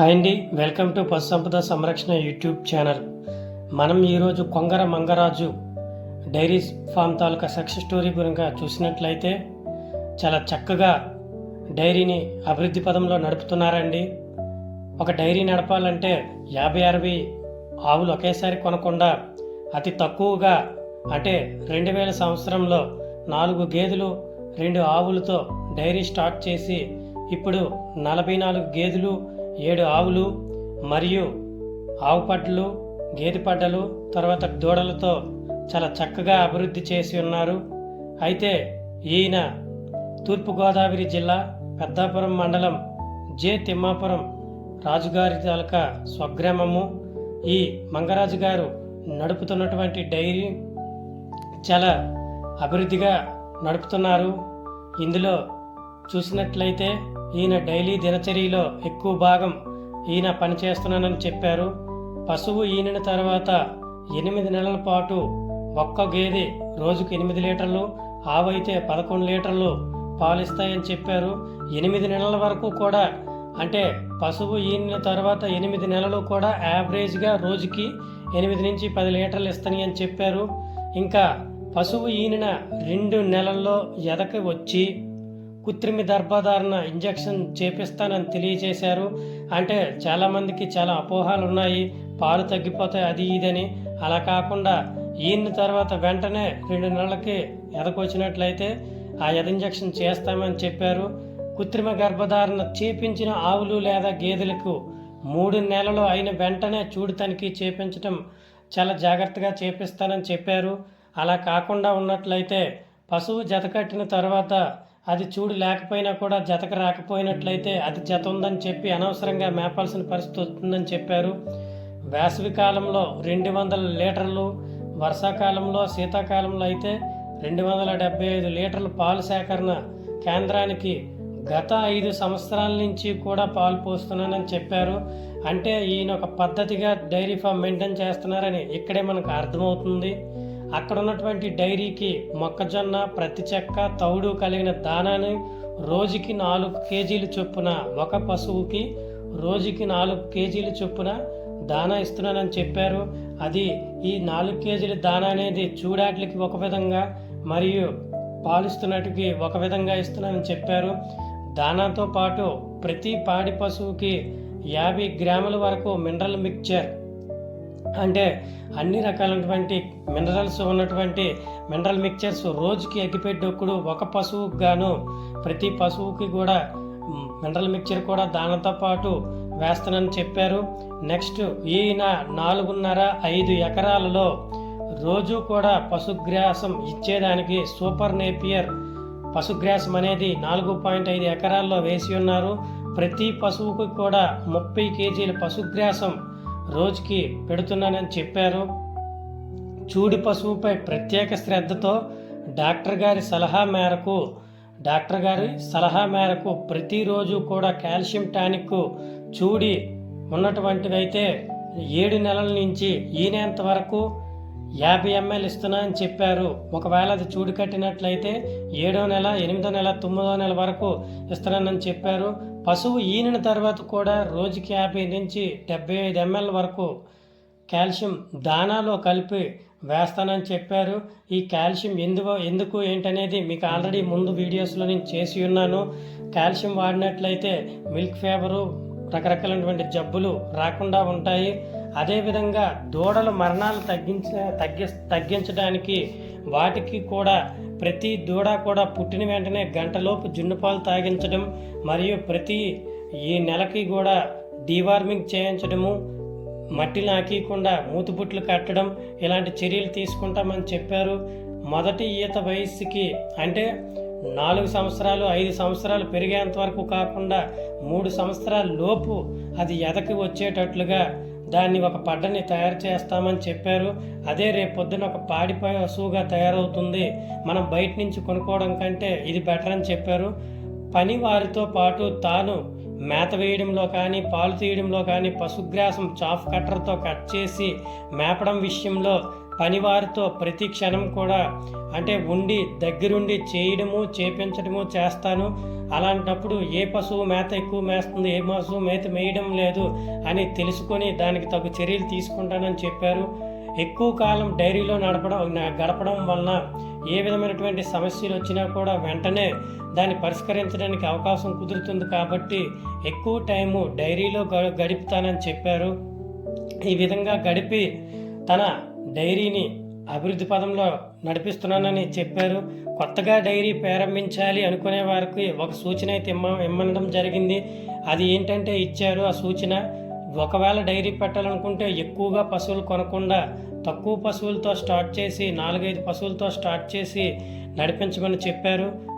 Hi అండి. Welcome to పశు సంపద సంరక్షణ యూట్యూబ్ ఛానల్. మనం ఈరోజు కొంగర మంగరాజు డైరీ ఫామ్ తాలూకా సక్సెస్ స్టోరీ గురించి చూసినట్లయితే చాలా చక్కగా డైరీని అభివృద్ధి పదంలో నడుపుతున్నారండి. ఒక డైరీ నడపాలంటే యాభై అరవై ఆవులు ఒకేసారి కొనకుండా అతి తక్కువగా అంటే రెండు వేల సంవత్సరంలో నాలుగు గేదెలు రెండు ఆవులతో డైరీ స్టార్ట్ చేసి ఇప్పుడు నలభై నాలుగు గేదెలు ఏడు ఆవులు మరియు ఆవు పడ్డలు గేదె పడ్డలు తర్వాత దూడలతో చాలా చక్కగా అభివృద్ధి చేసి ఉన్నారు. అయితే ఈయన తూర్పుగోదావరి జిల్లా పెద్దాపురం మండలం జే. తిమ్మాపురం రాజుగారి తాలూకా స్వగ్రామము. ఈ మంగరాజు గారు నడుపుతున్నటువంటి డైరీ చాలా అభివృద్ధిగా నడుపుతున్నారు. ఇందులో చూసినట్లయితే ఈయన డైలీ దినచర్యలో ఎక్కువ భాగం ఈయన పనిచేస్తున్నానని చెప్పారు. పశువు ఈనిన తర్వాత ఎనిమిది నెలల పాటు ఒక్క గేదె రోజుకు ఎనిమిది లీటర్లు ఆవైతే పదకొండు లీటర్లు పాలిస్తాయని చెప్పారు. ఎనిమిది నెలల వరకు కూడా అంటే పశువు ఈనిన తర్వాత ఎనిమిది నెలలు కూడా యావరేజ్గా రోజుకి ఎనిమిది నుంచి పది లీటర్లు ఇస్తాయి అని చెప్పారు. ఇంకా పశువు ఈనిన రెండు నెలల్లో ఎదకి వచ్చి కృత్రిమ గర్భధారణ ఇంజెక్షన్ చేపిస్తానని తెలియజేశారు. అంటే చాలామందికి చాలా అపోహాలు ఉన్నాయి. పాలు తగ్గిపోతాయి అది ఇదని. అలా కాకుండా ఈయన తర్వాత వెంటనే రెండు నెలలకి ఎదకొచ్చినట్లయితే ఆ ఎద ఇంజెక్షన్ చేస్తామని చెప్పారు. కృత్రిమ గర్భధారణ చేపించిన ఆవులు లేదా గేదెలకు మూడు నెలలు అయిన వెంటనే చూడు తనిఖీ చేపించడం చాలా జాగ్రత్తగా చేపిస్తానని చెప్పారు. అలా కాకుండా ఉన్నట్లయితే పశువు జతకట్టిన తర్వాత అది చూడు లేకపోయినా కూడా జతకు రాకపోయినట్లయితే అది జత ఉందని చెప్పి అనవసరంగా మేపాల్సిన పరిస్థితి వస్తుందని చెప్పారు. వేసవి కాలంలో రెండు వందల లీటర్లు వర్షాకాలంలో శీతాకాలంలో అయితే రెండు వందల డెబ్బై ఐదు లీటర్ల పాలు సేకరణ కేంద్రానికి గత ఐదు సంవత్సరాల నుంచి కూడా పాలు పోస్తున్నానని చెప్పారు. అంటే ఈయన ఒక పద్ధతిగా డైరీ ఫామ్ మెయింటైన్ చేస్తున్నారని ఇక్కడే మనకు అర్థమవుతుంది. అక్కడ ఉన్నటువంటి డైరీకి మొక్కజొన్న ప్రతి చెక్క తౌడు కలిగిన దానాన్ని రోజుకి నాలుగు కేజీలు చొప్పున ఒక పశువుకి రోజుకి నాలుగు కేజీలు చొప్పున దానా ఇస్తున్నానని చెప్పారు. అది ఈ నాలుగు కేజీల దానా అనేది చూడాట్లకి ఒక విధంగా మరియు పాలిస్తున్నట్టుకి ఒక విధంగా ఇస్తున్నానని చెప్పారు. దానాతో పాటు ప్రతి పాడి పశువుకి యాభై గ్రాముల వరకు మినరల్ మిక్చర్ అంటే అన్ని రకాలైనటువంటి మినరల్స్ ఉన్నటువంటి మినరల్ మిక్చర్స్ రోజుకి అగ్గిపెట్టొక్కుడు ఒక పశువుకు గాను ప్రతి పశువుకి కూడా మినరల్ మిక్చర్ కూడా దానితో పాటు వేస్తానని చెప్పారు. నెక్స్ట్ ఈయన నాలుగున్నర ఐదు ఎకరాలలో రోజు కూడా పశుగ్రాసం ఇచ్చేదానికి సూపర్ నేపియర్ పశుగ్రాసం అనేది నాలుగు పాయింట్ ఐదు ఎకరాల్లో వేసి ఉన్నారు. ప్రతి పశువుకు కూడా ముప్పై కేజీల పశుగ్రాసం రోజుకి పెడుతున్నానని చెప్పారు. చూడి పశువుపై ప్రత్యేక శ్రద్ధతో డాక్టర్ గారి సలహా మేరకు డాక్టర్ గారి సలహా మేరకు ప్రతిరోజు కూడా కాల్షియం టానిక్ చూడి ఉన్నటువంటివైతే ఏడు నెలల నుంచి ఈనేంత వరకు యాభై ఎంఎల్ ఇస్తున్నా అని చెప్పారు. ఒకవేళ అది చూడు కట్టినట్లయితే ఏడో నెల ఎనిమిదో నెల తొమ్మిదో నెల వరకు ఇస్తున్నానని చెప్పారు. పశువు ఈనిన తర్వాత కూడా రోజుకి యాభై నుంచి డెబ్బై ఐదు ఎంఎల్ వరకు కాల్షియం దానాలో కలిపి వేస్తానని చెప్పారు. ఈ కాల్షియం ఎందుకు ఎందుకు ఏంటనేది మీకు ఆల్రెడీ ముందు వీడియోస్లో నేను చేసి ఉన్నాను. కాల్షియం వాడినట్లయితే మిల్క్ ఫేవరు రకరకాలైనటువంటి జబ్బులు రాకుండా ఉంటాయి. అదేవిధంగా దూడల మరణాలు తగ్గించ తగ్గి తగ్గించడానికి వాటికి కూడా ప్రతి దూడ కూడా పుట్టిన వెంటనే గంటలోపు జున్నుపాలు తాగించడం మరియు ప్రతి ఈ నెలకి కూడా డీవార్మింగ్ చేయించడము మట్టి నాకీయకుండా మూతుబుట్లు కట్టడం ఇలాంటి చర్యలు తీసుకుంటామని చెప్పారు. మొదటి ఈత వయస్సుకి అంటే నాలుగు సంవత్సరాలు ఐదు సంవత్సరాలు పెరిగేంత వరకు కాకుండా మూడు సంవత్సరాల లోపు అది ఎదకి వచ్చేటట్లుగా దాన్ని ఒక పడ్డని తయారు చేస్తామని చెప్పారు. అదే రేపు పొద్దున ఒక పాడిపోయే పశువుగా తయారవుతుంది. మనం బయట నుంచి కొనుక్కోవడం కంటే ఇది బెటర్ అని చెప్పారు. పని వారితో పాటు తాను మేత వేయడంలో కానీ పాలు తీయడంలో కానీ పశుగ్రాసం చాఫ్ కట్టర్తో కట్ చేసి మేపడం విషయంలో పనివారితో ప్రతి క్షణం కూడా అంటే ఉండి దగ్గరుండి చేయడము చేపించడము చేస్తాను. అలాంటప్పుడు ఏ పశువు మేత ఎక్కువ మేస్తుంది ఏ పశువు మేత మేయడం లేదు అని తెలుసుకొని దానికి తగు చర్యలు తీసుకుంటానని చెప్పారు. ఎక్కువ కాలం డైరీలో నడపడం గడపడం వలన ఏ విధమైనటువంటి సమస్యలు వచ్చినా కూడా వెంటనే దాన్ని పరిష్కరించడానికి అవకాశం కుదురుతుంది కాబట్టి ఎక్కువ టైము డైరీలో గ- గడుపుతానని చెప్పారు. ఈ విధంగా గడిపి తన డైరీని అభివృద్ధి పదంలో నడిపిస్తున్నానని చెప్పారు. కొత్తగా డైరీ ప్రారంభించాలి అనుకునే వారికి ఒక సూచన అయితే ఇమ్మ ఇమ్మనడం జరిగింది. అది ఏంటంటే ఇచ్చారు ఆ సూచన. ఒకవేళ డైరీ పెట్టాలనుకుంటే ఎక్కువగా పశువులు కొనకుండా తక్కువ పశువులతో స్టార్ట్ చేసి నాలుగైదు పశువులతో స్టార్ట్ చేసి నడిపించమని చెప్పారు.